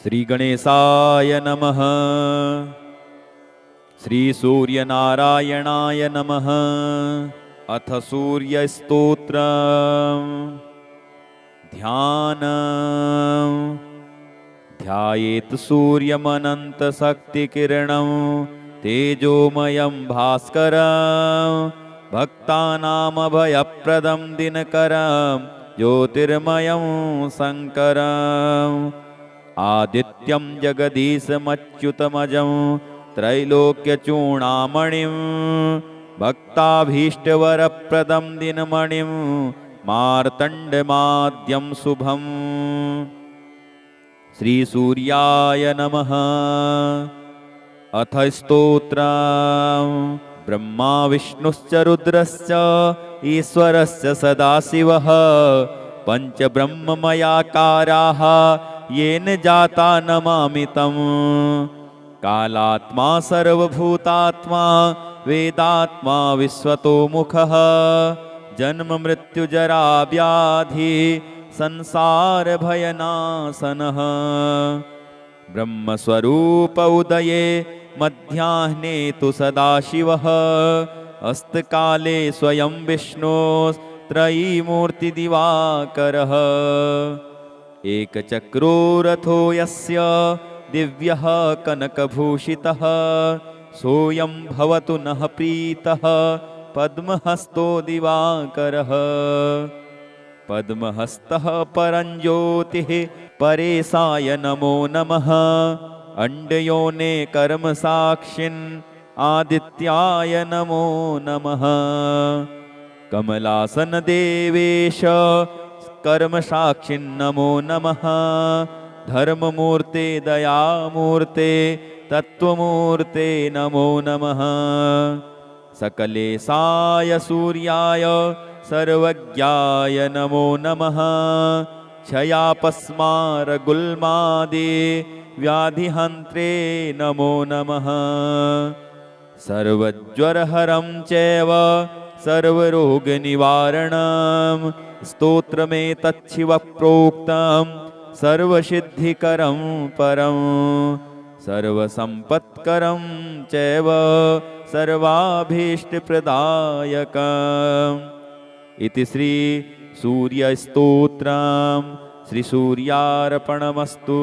श्रीगणेशाय नमः। श्रीसूर्यनारायणाय नमः। अथ सूर्यस्तोत्रम्। ध्यानम् ध्यायेत् सूर्यमनन्तशक्तिकिरणं। तेजोमयं भास्करं भक्तानामभयप्रदं दिनकरं। ज्योतिर्मयं शङ्करम् आदित्यं जगदीशमच्युतमजं त्रैलोक्यचूडामणिं भक्ताभीष्टवरप्रदं दिनमणिं मार्तण्डमाद्यं शुभम्। श्रीसूर्याय नमः। अथ स्तोत्रम्। ब्रह्मा विष्णुश्च रुद्रश्च ईश्वरश्च सदाशिवः पञ्चब्रह्ममयाकाराः येन जाता नमामि तं कालात्मा सर्वभूतात्मा वेदात्मा विश्वतोमुखः जन्ममृत्युजरा व्याधि संसारभयनाशनः। ब्रह्मस्वरूप उदये मध्याह्ने तु सदाशिवः अस्तकाले स्वयं विष्णोस्त्रयीमूर्तिदिवाकरः एकचक्रोरथो यस्य दिव्यः कनकभूषितः सोऽयं भवतु नः प्रीतः पद्महस्तो दिवाकरः। पद्महस्तः परञ्ज्योतिः परेशाय नमो नमः। अण्डयोने कर्मसाक्षिन् आदित्याय नमो नमः। कमलासनदेवेश कर्मसाक्षिन्नमो नमः धर्ममूर्ते दयामूर्ते तत्त्वमूर्ते नमो नमः। सकलेशाय सूर्याय सर्वज्ञाय नमो नमः। क्षयापस्मारगुल्मादे व्याधिहन्त्रे नमो नमः। सर्वज्वरहरं चैव सर्वरोगनिवारणं स्तोत्रमेतच्छिवप्रोक्तं सर्वसिद्धिकरं परं। सर्वसम्पत्करं चैव सर्वाभीष्टप्रदायकम्। इति श्रीसूर्यस्तोत्रं श्रीसूर्यार्पणमस्तु